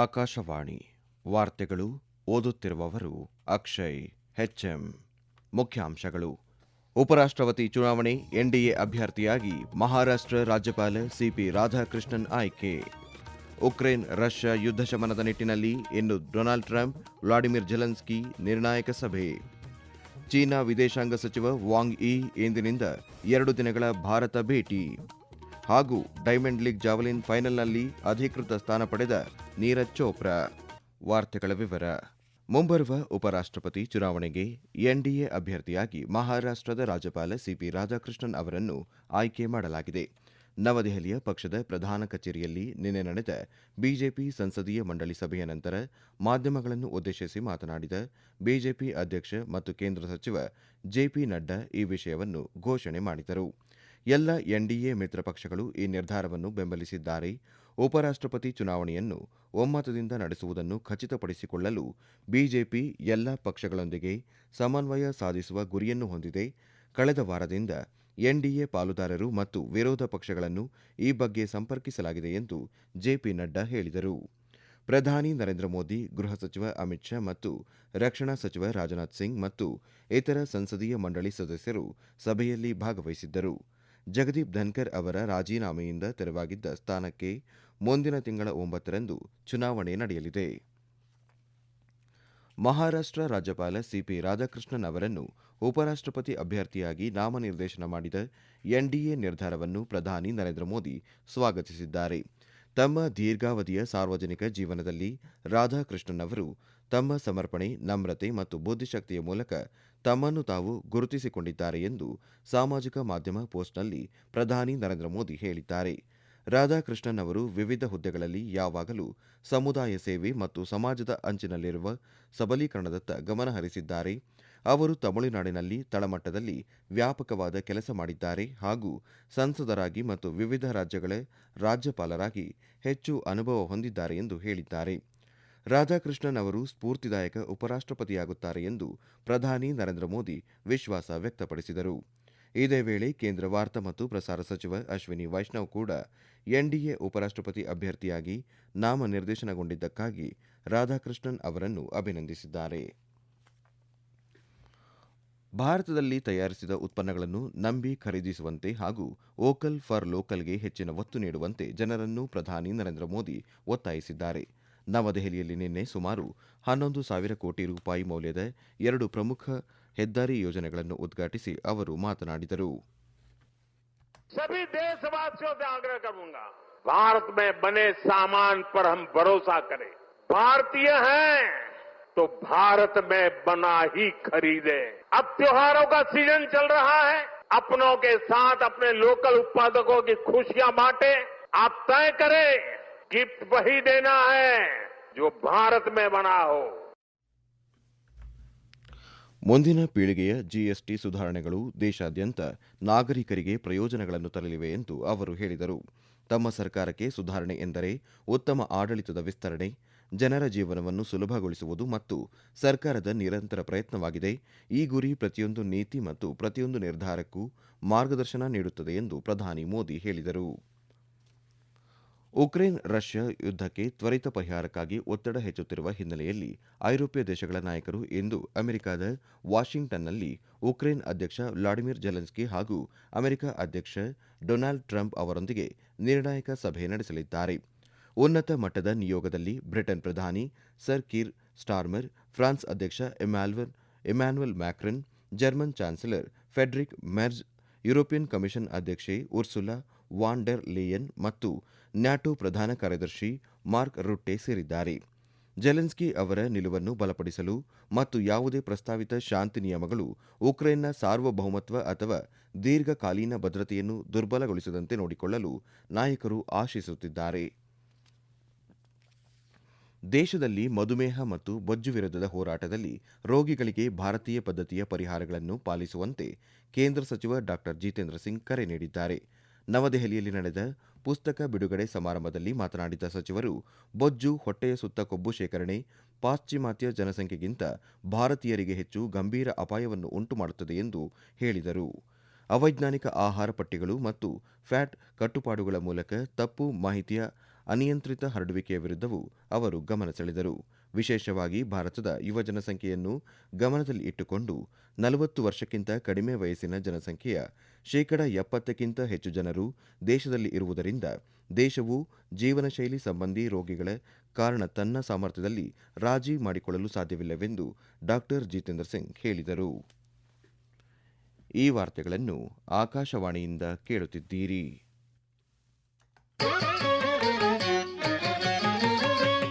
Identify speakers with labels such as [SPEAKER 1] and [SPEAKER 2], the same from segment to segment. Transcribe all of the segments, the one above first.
[SPEAKER 1] ಆಕಾಶವಾಣಿ ವಾರ್ತೆಗಳು ಓದುತ್ತಿರುವವರು ಅಕ್ಷಯ್ ಹೆಚ್ಎಂ ಮುಖ್ಯಾಂಶಗಳು. ಉಪರಾಷ್ಟ್ರಪತಿ ಚುನಾವಣೆ, ಎನ್ಡಿಎ ಅಭ್ಯರ್ಥಿಯಾಗಿ ಮಹಾರಾಷ್ಟ್ರ ರಾಜ್ಯಪಾಲ ಸಿಪಿ ರಾಧಾಕೃಷ್ಣನ್ ಆಯ್ಕೆ. ಉಕ್ರೇನ್, ರಷ್ಯಾ ಯುದ್ಧ ಶಮನದ ನಿಟ್ಟಿನಲ್ಲಿ ಇನ್ನು ಡೊನಾಲ್ಡ್ ಟ್ರಂಪ್, ವ್ಲಾಡಿಮಿರ್ ಜೆಲೆನ್ಸ್ಕಿ ನಿರ್ಣಾಯಕ ಸಭೆ. ಚೀನಾ ವಿದೇಶಾಂಗ ಸಚಿವ ವಾಂಗ್ ಇ ಇಂದಿನಿಂದ ಎರಡು ದಿನಗಳ ಭಾರತ ಭೇಟಿ. ಹಾಗೂ ಡೈಮಂಡ್ ಲೀಗ್ ಜಾವಲಿನ್ ಫೈನಲ್ನಲ್ಲಿ ಅಧಿಕೃತ ಸ್ಥಾನ ಪಡೆದ ನೀರಜ್ ಚೋಪ್ರಾ. ವಾರ್ತೆಗಳ ವಿವರ. ಮುಂಬರುವ ಉಪರಾಷ್ಟ್ರಪತಿ ಚುನಾವಣೆಗೆ ಎನ್ಡಿಎ ಅಭ್ಯರ್ಥಿಯಾಗಿ ಮಹಾರಾಷ್ಟ್ರದ ರಾಜ್ಯಪಾಲ ಸಿಪಿ ರಾಧಾಕೃಷ್ಣನ್ ಅವರನ್ನು ಆಯ್ಕೆ ಮಾಡಲಾಗಿದೆ. ನವದೆಹಲಿಯ ಪಕ್ಷದ ಪ್ರಧಾನ ಕಚೇರಿಯಲ್ಲಿ ನಿನ್ನೆ ನಡೆದ ಬಿಜೆಪಿ ಸಂಸದೀಯ ಮಂಡಳಿ ಸಭೆಯ ನಂತರ ಮಾಧ್ಯಮಗಳನ್ನು ಉದ್ದೇಶಿಸಿ ಮಾತನಾಡಿದ ಬಿಜೆಪಿ ಅಧ್ಯಕ್ಷ ಮತ್ತು ಕೇಂದ್ರ ಸಚಿವ ಜೆಪಿ ನಡ್ಡಾ ಈ ವಿಷಯವನ್ನು ಘೋಷಣೆ ಮಾಡಿದರು. ಎಲ್ಲ ಎನ್ಡಿಎ ಮಿತ್ರ ಪಕ್ಷಗಳು ಈ ನಿರ್ಧಾರವನ್ನು ಬೆಂಬಲಿಸಿದ್ದಾರೆ. ಉಪರಾಷ್ಟ್ರಪತಿ ಚುನಾವಣೆಯನ್ನು ಒಮ್ಮತದಿಂದ ನಡೆಸುವುದನ್ನು ಖಚಿತಪಡಿಸಿಕೊಳ್ಳಲು ಬಿಜೆಪಿ ಎಲ್ಲ ಪಕ್ಷಗಳೊಂದಿಗೆ ಸಮನ್ವಯ ಸಾಧಿಸುವ ಗುರಿಯನ್ನು ಹೊಂದಿದೆ. ಕಳೆದ ವಾರದಿಂದ ಎನ್ಡಿಎ ಪಾಲುದಾರರು ಮತ್ತು ವಿರೋಧ ಪಕ್ಷಗಳನ್ನು ಈ ಬಗ್ಗೆ ಸಂಪರ್ಕಿಸಲಾಗಿದೆ ಎಂದು ಜೆಪಿ ನಡ್ಡಾ ಹೇಳಿದರು. ಪ್ರಧಾನಿ ನರೇಂದ್ರ ಮೋದಿ, ಗೃಹ ಸಚಿವ ಅಮಿತ್ ಶಾ ಮತ್ತು ರಕ್ಷಣಾ ಸಚಿವ ರಾಜನಾಥ್ ಸಿಂಗ್ ಮತ್ತು ಇತರ ಸಂಸದೀಯ ಮಂಡಳಿ ಸದಸ್ಯರು ಸಭೆಯಲ್ಲಿ ಭಾಗವಹಿಸಿದ್ದರು. ಜಗದೀಪ್ ಧನ್ಕರ್ ಅವರ ರಾಜೀನಾಮೆಯಿಂದ ತೆರವಾಗಿದ್ದ ಸ್ಥಾನಕ್ಕೆ ಮುಂದಿನ ತಿಂಗಳ ಒಂಬತ್ತರಂದು ಚುನಾವಣೆ ನಡೆಯಲಿದೆ. ಮಹಾರಾಷ್ಟ್ರ ರಾಜ್ಯಪಾಲ ಸಿಪಿ ರಾಧಾಕೃಷ್ಣನ್ ಅವರನ್ನು ಉಪರಾಷ್ಟ್ರಪತಿ ಅಭ್ಯರ್ಥಿಯಾಗಿ ನಾಮನಿರ್ದೇಶನ ಮಾಡಿದ ಎನ್ಡಿಎ ನಿರ್ಧಾರವನ್ನು ಪ್ರಧಾನಿ ನರೇಂದ್ರ ಮೋದಿ ಸ್ವಾಗತಿಸಿದ್ದಾರೆ. ತಮ್ಮ ದೀರ್ಘಾವಧಿಯ ಸಾರ್ವಜನಿಕ ಜೀವನದಲ್ಲಿ ರಾಧಾಕೃಷ್ಣನ್ ಅವರು ತಮ್ಮ ಸಮರ್ಪಣೆ, ನಮ್ರತೆ ಮತ್ತು ಬುದ್ಧಿಶಕ್ತಿಯ ಮೂಲಕ ತಮ್ಮನ್ನು ತಾವು ಗುರುತಿಸಿಕೊಂಡಿದ್ದಾರೆ ಎಂದು ಸಾಮಾಜಿಕ ಮಾಧ್ಯಮ ಪೋಸ್ಟ್ನಲ್ಲಿ ಪ್ರಧಾನಿ ನರೇಂದ್ರ ಮೋದಿ ಹೇಳಿದ್ದಾರೆ. ರಾಧಾಕೃಷ್ಣನ್ ಅವರು ವಿವಿಧ ಹುದ್ದೆಗಳಲ್ಲಿ ಯಾವಾಗಲೂ ಸಮುದಾಯ ಸೇವೆ ಮತ್ತು ಸಮಾಜದ ಅಂಚಿನಲ್ಲಿರುವ ಸಬಲೀಕರಣದತ್ತ ಗಮನ ಹರಿಸಿದ್ದಾರೆ. ಅವರು ತಮಿಳುನಾಡಿನಲ್ಲಿ ತಳಮಟ್ಟದಲ್ಲಿ ವ್ಯಾಪಕವಾದ ಕೆಲಸ ಮಾಡಿದ್ದಾರೆ ಹಾಗೂ ಸಂಸದರಾಗಿ ಮತ್ತು ವಿವಿಧ ರಾಜ್ಯಗಳ ರಾಜ್ಯಪಾಲರಾಗಿ ಹೆಚ್ಚು ಅನುಭವ ಹೊಂದಿದ್ದಾರೆ ಎಂದು ಹೇಳಿದ್ದಾರೆ. ರಾಧಾಕೃಷ್ಣನ್ ಅವರು ಸ್ಫೂರ್ತಿದಾಯಕ ಉಪರಾಷ್ಟ್ರಪತಿಯಾಗುತ್ತಾರೆ ಎಂದು ಪ್ರಧಾನಿ ನರೇಂದ್ರ ಮೋದಿ ವಿಶ್ವಾಸ ವ್ಯಕ್ತಪಡಿಸಿದರು. ಇದೇ ವೇಳೆ ಕೇಂದ್ರ ವಾರ್ತಾ ಮತ್ತು ಪ್ರಸಾರ ಸಚಿವ ಅಶ್ವಿನಿ ವೈಷ್ಣವ್ ಕೂಡ ಎನ್ಡಿಎ ಉಪರಾಷ್ಟ್ರಪತಿ ಅಭ್ಯರ್ಥಿಯಾಗಿ ನಾಮನಿರ್ದೇಶನಗೊಂಡಿದ್ದಕ್ಕಾಗಿ ರಾಧಾಕೃಷ್ಣನ್ ಅವರನ್ನು ಅಭಿನಂದಿಸಿದ್ದಾರೆ. ಭಾರತದಲ್ಲಿ ತಯಾರಿಸಿದ ಉತ್ಪನ್ನಗಳನ್ನು ನಂಬಿ ಖರೀದಿಸುವಂತೆ ಹಾಗೂ ವೋಕಲ್ ಫಾರ್ ಲೋಕಲ್ಗೆ ಹೆಚ್ಚಿನ ಒತ್ತು ನೀಡುವಂತೆ ಜನರನ್ನು ಪ್ರಧಾನಿ ನರೇಂದ್ರ ಮೋದಿ ಒತ್ತಾಯಿಸಿದ್ದಾರೆ. ನವದೆಹಲಿಯಲ್ಲಿ ನಿನ್ನೆ ಸುಮಾರು ಹನ್ನೊಂದು ಸಾವಿರ ಕೋಟಿ ರೂಪಾಯಿ ಮೌಲ್ಯದ ಎರಡು ಪ್ರಮುಖ ಹೆದ್ದಾರಿ ಯೋಜನೆಗಳನ್ನು ಉದ್ಘಾಟಿಸಿ ಅವರು ಮಾತನಾಡಿದರು
[SPEAKER 2] सभी देशवासियों से आग्रह करूंगा भारत में बने सामान पर हम भरोसा करें भारतीय हैं तो भारत में बना ही खरीदे अब त्योहारों का सीजन चल रहा है अपनों के साथ अपने लोकल उत्पादकों की खुशियां बांटे आप तय करें गिफ्ट वही देना है जो भारत में बना हो
[SPEAKER 1] ಮುಂದಿನ ಪೀಳಿಗೆಯ ಜಿಎಸ್ಟಿ ಸುಧಾರಣೆಗಳು ದೇಶಾದ್ಯಂತ ನಾಗರಿಕರಿಗೆ ಪ್ರಯೋಜನಗಳನ್ನು ತರಲಿವೆ ಎಂದು ಅವರು ಹೇಳಿದರು ತಮ್ಮ ಸರ್ಕಾರಕ್ಕೆ ಸುಧಾರಣೆ ಎಂದರೆ ಉತ್ತಮ ಆಡಳಿತದ ವಿಸ್ತರಣೆ ಜನರ ಜೀವನವನ್ನು ಸುಲಭಗೊಳಿಸುವುದು ಮತ್ತು ಸರ್ಕಾರದ ನಿರಂತರ ಪ್ರಯತ್ನವಾಗಿದೆ ಈ ಗುರಿ ಪ್ರತಿಯೊಂದು ನೀತಿ ಮತ್ತು ಪ್ರತಿಯೊಂದು ನಿರ್ಧಾರಕ್ಕೂ ಮಾರ್ಗದರ್ಶನ ನೀಡುತ್ತದೆ ಎಂದು ಪ್ರಧಾನಿ ಮೋದಿ ಹೇಳಿದರು ಉಕ್ರೇನ್ ರಷ್ಯಾ ಯುದ್ಧಕ್ಕೆ ತ್ವರಿತ ಪರಿಹಾರಕ್ಕಾಗಿ ಒತ್ತಡ ಹೆಚ್ಚುತ್ತಿರುವ ಹಿನ್ನೆಲೆಯಲ್ಲಿ ಐರೋಪ್ಯ ದೇಶಗಳ ನಾಯಕರು ಇಂದು ಅಮೆರಿಕದ ವಾಷಿಂಗ್ಟನ್ನಲ್ಲಿ ಉಕ್ರೇನ್ ಅಧ್ಯಕ್ಷ ವ್ಲಾಡಿಮಿರ್ ಜೆಲೆನ್ಸ್ಕಿ ಹಾಗೂ ಅಮೆರಿಕ ಅಧ್ಯಕ್ಷ ಡೊನಾಲ್ಡ್ ಟ್ರಂಪ್ ಅವರೊಂದಿಗೆ ನಿರ್ಣಾಯಕ ಸಭೆ ನಡೆಸಲಿದ್ದಾರೆ. ಉನ್ನತ ಮಟ್ಟದ ನಿಯೋಗದಲ್ಲಿ ಬ್ರಿಟನ್ ಪ್ರಧಾನಿ ಸರ್ ಕೀರ್ ಸ್ಟಾರ್ಮರ್, ಫ್ರಾನ್ಸ್ ಅಧ್ಯಕ್ಷ Emmanuel Emmanuel Macron, German chancellor Friedrich Merz, European commission ಅಧ್ಯಕ್ಷೆ ಉರ್ಸುಲಾ ಲಿಯನ್ ಲೇಯನ್ ಮತ್ತು ನ್ಯಾಟೋ ಪ್ರಧಾನ ಕಾರ್ಯದರ್ಶಿ ಮಾರ್ಕ್ ರುಟ್ಟೆ ಸೇರಿದ್ದಾರೆ. ಜೆಲೆನ್ಸ್ಕಿ ಅವರ ನಿಲುವನ್ನು ಬಲಪಡಿಸಲು ಮತ್ತು ಯಾವುದೇ ಪ್ರಸ್ತಾವಿತ ಶಾಂತಿ ನಿಯಮಗಳು ಉಕ್ರೇನ್ನ ಸಾರ್ವಭೌಮತ್ವ ಅಥವಾ ದೀರ್ಘಕಾಲೀನ ಭದ್ರತೆಯನ್ನು ದುರ್ಬಲಗೊಳಿಸದಂತೆ ನೋಡಿಕೊಳ್ಳಲು ನಾಯಕರು ಆಶಿಸುತ್ತಿದ್ದಾರೆ. ದೇಶದಲ್ಲಿ ಮಧುಮೇಹ ಮತ್ತು ಬೊಜ್ಜು ವಿರುದ್ಧದ ಹೋರಾಟದಲ್ಲಿ ರೋಗಿಗಳಿಗೆ ಭಾರತೀಯ ಪದ್ಧತಿಯ ಪರಿಹಾರಗಳನ್ನು ಪಾಲಿಸುವಂತೆ ಕೇಂದ್ರ ಸಚಿವ ಡಾ ಜಿತೇಂದ್ರ ಸಿಂಗ್ ಕರೆ ನೀಡಿದ್ದಾರೆ. ನವದೆಹಲಿಯಲ್ಲಿ ನಡೆದ ಪುಸ್ತಕ ಬಿಡುಗಡೆ ಸಮಾರಂಭದಲ್ಲಿ ಮಾತನಾಡಿದ ಸಚಿವರು, ಬೊಜ್ಜು, ಹೊಟ್ಟೆಯ ಸುತ್ತ ಕೊಬ್ಬು ಶೇಖರಣೆ, ಪಾಶ್ಚಿಮಾತ್ಯ ಜನಸಂಖ್ಯೆಗಿಂತ ಭಾರತೀಯರಿಗೆ ಹೆಚ್ಚು ಗಂಭೀರ ಅಪಾಯವನ್ನು ಉಂಟುಮಾಡುತ್ತದೆ ಎಂದು ಹೇಳಿದರು. ಅವೈಜ್ಞಾನಿಕ ಆಹಾರ ಪಟ್ಟಿಗಳು ಮತ್ತು ಫ್ಯಾಟ್ ಕಟ್ಟುಪಾಡುಗಳ ಮೂಲಕ ತಪ್ಪು ಮಾಹಿತಿಯ ಅನಿಯಂತ್ರಿತ ಹರಡುವಿಕೆಯ ವಿರುದ್ಧವೂ ಅವರು ಗಮನ ಸೆಳೆದರು. ವಿಶೇಷವಾಗಿ ಭಾರತದ ಯುವ ಜನಸಂಖ್ಯೆಯನ್ನು ಗಮನದಲ್ಲಿ ಇಟ್ಟುಕೊಂಡು ನಲವತ್ತು ವರ್ಷಕ್ಕಿಂತ ಕಡಿಮೆ ವಯಸ್ಸಿನ ಜನಸಂಖ್ಯೆಯ ಶೇಕಡ ಎಪ್ಪತ್ತಕ್ಕಿಂತ ಹೆಚ್ಚು ಜನರು ದೇಶದಲ್ಲಿ ಇರುವುದರಿಂದ ದೇಶವು ಜೀವನಶೈಲಿ ಸಂಬಂಧಿ ರೋಗಿಗಳ ಕಾರಣ ತನ್ನ ಸಾಮರ್ಥ್ಯದಲ್ಲಿ ರಾಜಿ ಮಾಡಿಕೊಳ್ಳಲು ಸಾಧ್ಯವಿಲ್ಲವೆಂದು ಡಾಕ್ಟರ್ ಜಿತೇಂದ್ರ ಸಿಂಗ್ ಹೇಳಿದರು. ಈ ವಾರ್ತೆಗಳನ್ನು ಆಕಾಶವಾಣಿಯಿಂದ ಕೇಳುತ್ತಿದ್ದೀರಿ.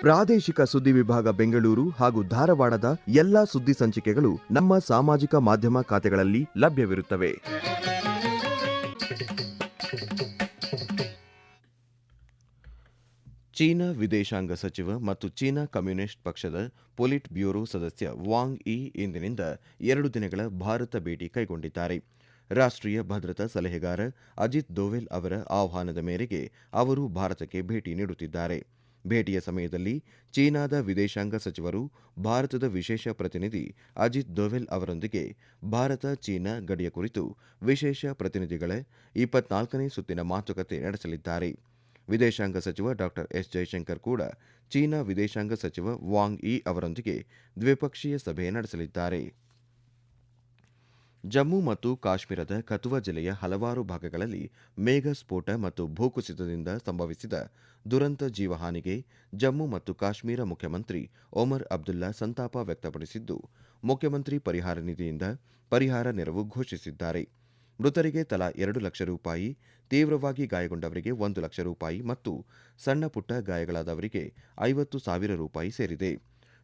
[SPEAKER 1] ಪ್ರಾದೇಶಿಕ ಸುದ್ದಿ ವಿಭಾಗ ಬೆಂಗಳೂರು ಹಾಗೂ ಧಾರವಾಡದ ಎಲ್ಲಾ ಸುದ್ದಿ ಸಂಚಿಕೆಗಳು ನಮ್ಮ ಸಾಮಾಜಿಕ ಮಾಧ್ಯಮ ಖಾತೆಗಳಲ್ಲಿ ಲಭ್ಯವಿರುತ್ತವೆ. ಚೀನಾ ವಿದೇಶಾಂಗ ಸಚಿವ ಮತ್ತು ಚೀನಾ ಕಮ್ಯುನಿಸ್ಟ್ ಪಕ್ಷದ ಪೊಲಿಟ್ ಬ್ಯೂರೋ ಸದಸ್ಯ ವಾಂಗ್ ಇ ಇಂದಿನಿಂದ ಎರಡು ದಿನಗಳ ಭಾರತ ಭೇಟಿ ಕೈಗೊಂಡಿದ್ದಾರೆ. ರಾಷ್ಟ್ರೀಯ ಭದ್ರತಾ ಸಲಹೆಗಾರ ಅಜಿತ್ ದೋವೆಲ್ ಅವರ ಆಹ್ವಾನದ ಮೇರೆಗೆ ಅವರು ಭಾರತಕ್ಕೆ ಭೇಟಿ ನೀಡುತ್ತಿದ್ದಾರೆ. ಭೇಟಿಯ ಸಮಯದಲ್ಲಿ ಚೀನಾದ ವಿದೇಶಾಂಗ ಸಚಿವರು ಭಾರತದ ವಿಶೇಷ ಪ್ರತಿನಿಧಿ ಅಜಿತ್ ದೋವೆಲ್ ಅವರೊಂದಿಗೆ ಭಾರತ ಚೀನಾ ಗಡಿಯ ಕುರಿತು ವಿಶೇಷ ಪ್ರತಿನಿಧಿಗಳ ಇಪ್ಪತ್ನಾಲ್ಕನೇ ಸುತ್ತಿನ ಮಾತುಕತೆ ನಡೆಸಲಿದ್ದಾರೆ. ವಿದೇಶಾಂಗ ಸಚಿವ ಡಾ ಎಸ್ ಜೈಶಂಕರ್ ಕೂಡ ಚೀನಾ ವಿದೇಶಾಂಗ ಸಚಿವ ವಾಂಗ್ ಇ ಅವರೊಂದಿಗೆ ದ್ವಿಪಕ್ಷೀಯ ಸಭೆ ನಡೆಸಲಿದ್ದಾರೆ. ಜಮ್ಮು ಮತ್ತು ಕಾಶ್ಮೀರದ ಕತುವಾ ಜಿಲ್ಲೆಯ ಹಲವಾರು ಭಾಗಗಳಲ್ಲಿ ಮೇಘ ಸ್ಫೋಟ ಮತ್ತು ಭೂಕುಸಿತದಿಂದ ಸಂಭವಿಸಿದ ದುರಂತ ಜೀವಹಾನಿಗೆ ಜಮ್ಮು ಮತ್ತು ಕಾಶ್ಮೀರ ಮುಖ್ಯಮಂತ್ರಿ ಒಮರ್ ಅಬ್ದುಲ್ಲಾ ಸಂತಾಪ ವ್ಯಕ್ತಪಡಿಸಿದ್ದು, ಮುಖ್ಯಮಂತ್ರಿ ಪರಿಹಾರ ನಿಧಿಯಿಂದ ಪರಿಹಾರ ನೆರವು ಘೋಷಿಸಿದ್ದಾರೆ. ಮೃತರಿಗೆ ತಲಾ ಎರಡು ಲಕ್ಷ ರೂಪಾಯಿ, ತೀವ್ರವಾಗಿ ಗಾಯಗೊಂಡವರಿಗೆ ಒಂದು ಲಕ್ಷ ರೂಪಾಯಿ ಮತ್ತು ಸಣ್ಣಪುಟ್ಟ ಗಾಯಗಳಾದವರಿಗೆ ಐವತ್ತು ಸಾವಿರ ರೂಪಾಯಿ ಸೇರಿದೆ.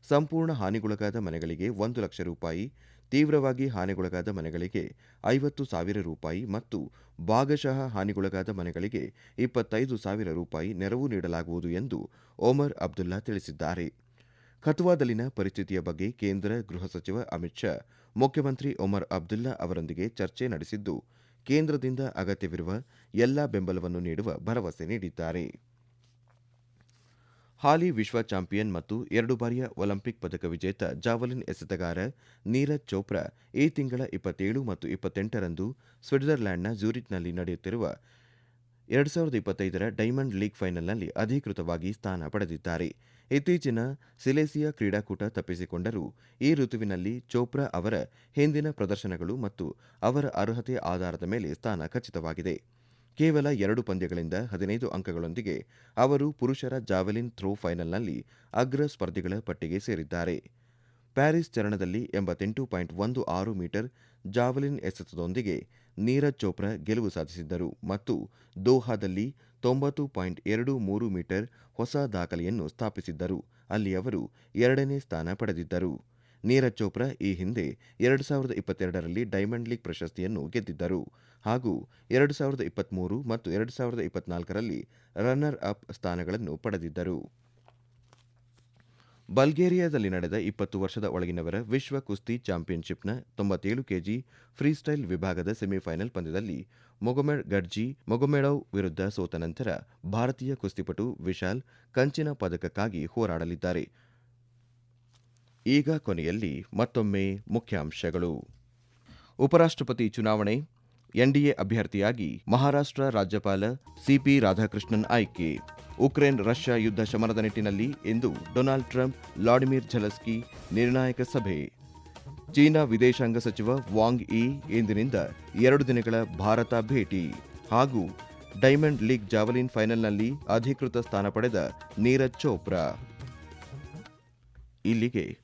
[SPEAKER 1] ಸಂಪೂರ್ಣ ಹಾನಿಗೊಳಗಾದ ಮನೆಗಳಿಗೆ ಒಂದು ಲಕ್ಷ ರೂಪಾಯಿ ತೀವ್ರವಾಗಿ ಹಾನಿಗೊಳಗಾದ ಮನೆಗಳಿಗೆ ಐವತ್ತು ಸಾವಿರ ರೂಪಾಯಿ ಮತ್ತು ಭಾಗಶಃ ಹಾನಿಗೊಳಗಾದ ಮನೆಗಳಿಗೆ ಇಪ್ಪತ್ತೈದು ಸಾವಿರ ರೂಪಾಯಿ ನೆರವು ನೀಡಲಾಗುವುದು ಎಂದು ಒಮರ್ ಅಬ್ದುಲ್ಲಾ ತಿಳಿಸಿದ್ದಾರೆ. ಕತುವಾದಲ್ಲಿನ ಪರಿಸ್ಥಿತಿಯ ಬಗ್ಗೆ ಕೇಂದ್ರ ಗೃಹ ಸಚಿವ ಅಮಿತ್ ಶಾ, ಮುಖ್ಯಮಂತ್ರಿ ಒಮರ್ ಅಬ್ದುಲ್ಲಾ ಅವರೊಂದಿಗೆ ಚರ್ಚೆ ನಡೆಸಿದ್ದು, ಕೇಂದ್ರದಿಂದ ಅಗತ್ಯವಿರುವ ಎಲ್ಲಾ ಬೆಂಬಲವನ್ನು ನೀಡುವ ಭರವಸೆ ನೀಡಿದ್ದಾರೆ. ಹಾಲಿ ವಿಶ್ವ ಚಾಂಪಿಯನ್ ಮತ್ತು ಎರಡು ಬಾರಿಯ ಒಲಿಂಪಿಕ್ ಪದಕ ವಿಜೇತ ಜಾವಲಿನ್ ಎಸೆತಗಾರ ನೀರಜ್ ಚೋಪ್ರಾ ಈ ತಿಂಗಳ ಇಪ್ಪತ್ತೇಳು ಮತ್ತು ಇಪ್ಪತ್ತೆಂಟರಂದು ಸ್ವಿಟ್ಜರ್ಲ್ಯಾಂಡ್ನ ಝೂರಿಚ್ನಲ್ಲಿ ನಡೆಯುತ್ತಿರುವ ಎರಡು ಸಾವಿರದ ಇಪ್ಪತ್ತೈದರ ಡೈಮಂಡ್ ಲೀಗ್ ಫೈನಲ್ನಲ್ಲಿ ಅಧಿಕೃತವಾಗಿ ಸ್ಥಾನ ಪಡೆದಿದ್ದಾರೆ. ಇತ್ತೀಚಿನ ಸಿಲೇಸಿಯಾ ಕ್ರೀಡಾಕೂಟ ತಪ್ಪಿಸಿಕೊಂಡರೂ ಈ ಋತುವಿನಲ್ಲಿ ಚೋಪ್ರಾ ಅವರ ಹಿಂದಿನ ಪ್ರದರ್ಶನಗಳು ಮತ್ತು ಅವರ ಅರ್ಹತೆ ಆಧಾರದ ಮೇಲೆ ಸ್ಥಾನ ಖಚಿತವಾಗಿದೆ. ಕೇವಲ ಎರಡು ಪಂದ್ಯಗಳಿಂದ ಹದಿನೈದು ಅಂಕಗಳೊಂದಿಗೆ ಅವರು ಪುರುಷರ ಜಾವೆಲಿನ್ ಥ್ರೋ ಫೈನಲ್ನಲ್ಲಿ ಅಗ್ರ ಸ್ಪರ್ಧಿಗಳ ಪಟ್ಟಿಗೆ ಸೇರಿದ್ದಾರೆ. ಪ್ಯಾರಿಸ್ ಚರಣದಲ್ಲಿ ಎಂಬತ್ತೆಂಟು ಪಾಯಿಂಟ್ ಒಂದು ಆರು ಮೀಟರ್ ಜಾವೆಲಿನ್ ಎಸೆತದೊಂದಿಗೆ ನೀರಜ್ ಚೋಪ್ರಾ ಗೆಲುವು ಸಾಧಿಸಿದ್ದರು ಮತ್ತು ದೋಹಾದಲ್ಲಿ ತೊಂಬತ್ತು ಪಾಯಿಂಟ್ ಎರಡು ಮೂರು ಮೀಟರ್ ಹೊಸ ದಾಖಲೆಯನ್ನು ಸ್ಥಾಪಿಸಿದ್ದರು. ಅಲ್ಲಿ ಅವರು ಎರಡನೇ ಸ್ಥಾನ ಪಡೆದಿದ್ದರು. ನೀರಜ್ ಚೋಪ್ರಾ ಈ ಹಿಂದೆ ಎರಡು ಸಾವಿರದ ಇಪ್ಪತ್ತೆರಡರಲ್ಲಿ ಡೈಮಂಡ್ ಲೀಗ್ ಪ್ರಶಸ್ತಿಯನ್ನು ಗೆದ್ದಿದ್ದರು. ಹಾಗೂ ಎರಡು ಸಾವಿರದ ಇಪ್ಪತ್ತ್ಮೂರು ಮತ್ತು ಎರಡು ಸಾವಿರದ ಇಪ್ಪತ್ನಾಲ್ಕರಲ್ಲಿ ರನ್ನರ್ ಅಪ್ ಸ್ಥಾನಗಳನ್ನು ಪಡೆದಿದ್ದರು. ಬಲ್ಗೇರಿಯಾದಲ್ಲಿ ನಡೆದ ಇಪ್ಪತ್ತು ವರ್ಷದ ಒಳಗಿನವರ ವಿಶ್ವ ಕುಸ್ತಿ ಚಾಂಪಿಯನ್ಶಿಪ್ನ ತೊಂಬತ್ತೇಳು ಕೆಜಿ ಫ್ರೀಸ್ಟೈಲ್ ವಿಭಾಗದ ಸೆಮಿಫೈನಲ್ ಪಂದ್ಯದಲ್ಲಿ ಮೊಗೊಮೆಡ್ ಗಡ್ಜಿ ಮೊಗೊಮೆಡೌ ವಿರುದ್ಧ ಸೋತ ನಂತರ ಭಾರತೀಯ ಕುಸ್ತಿಪಟು ವಿಶಾಲ್ ಕಂಚಿನ ಪದಕಕ್ಕಾಗಿ ಹೋರಾಡಲಿದ್ದಾರೆ. ಈಗ ಕೊನೆಯಲ್ಲಿ ಮತ್ತೊಮ್ಮೆ ಮುಖ್ಯಾಂಶಗಳು. ಉಪರಾಷ್ಟ್ರಪತಿ ಚುನಾವಣೆ, ಎನ್ಡಿಎ ಅಭ್ಯರ್ಥಿಯಾಗಿ ಮಹಾರಾಷ್ಟ್ರ ರಾಜ್ಯಪಾಲ ಸಿಪಿ ರಾಧಾಕೃಷ್ಣನ್ ಆಯ್ಕೆ. ಉಕ್ರೇನ್ ರಷ್ಯಾ ಯುದ್ಧ ಶಮನದ ನಿಟ್ಟಿನಲ್ಲಿ ಇಂದು ಡೊನಾಲ್ಡ್ ಟ್ರಂಪ್, ವ್ಲಾಡಿಮಿರ್ ಝಲಸ್ಕಿ ನಿರ್ಣಾಯಕ ಸಭೆ. ಚೀನಾ ವಿದೇಶಾಂಗ ಸಚಿವ ವಾಂಗ್ ಇ ಇಂದಿನಿಂದ ಎರಡು ದಿನಗಳ ಭಾರತ ಭೇಟಿ ಹಾಗೂ ಡೈಮಂಡ್ ಲೀಗ್ ಜಾವಲಿನ್ ಫೈನಲ್ನಲ್ಲಿ ಅಧಿಕೃತ ಸ್ಥಾನ ಪಡೆದ ನೀರಜ್ ಚೋಪ್ರಾ. ಇಲ್ಲಿಗೆ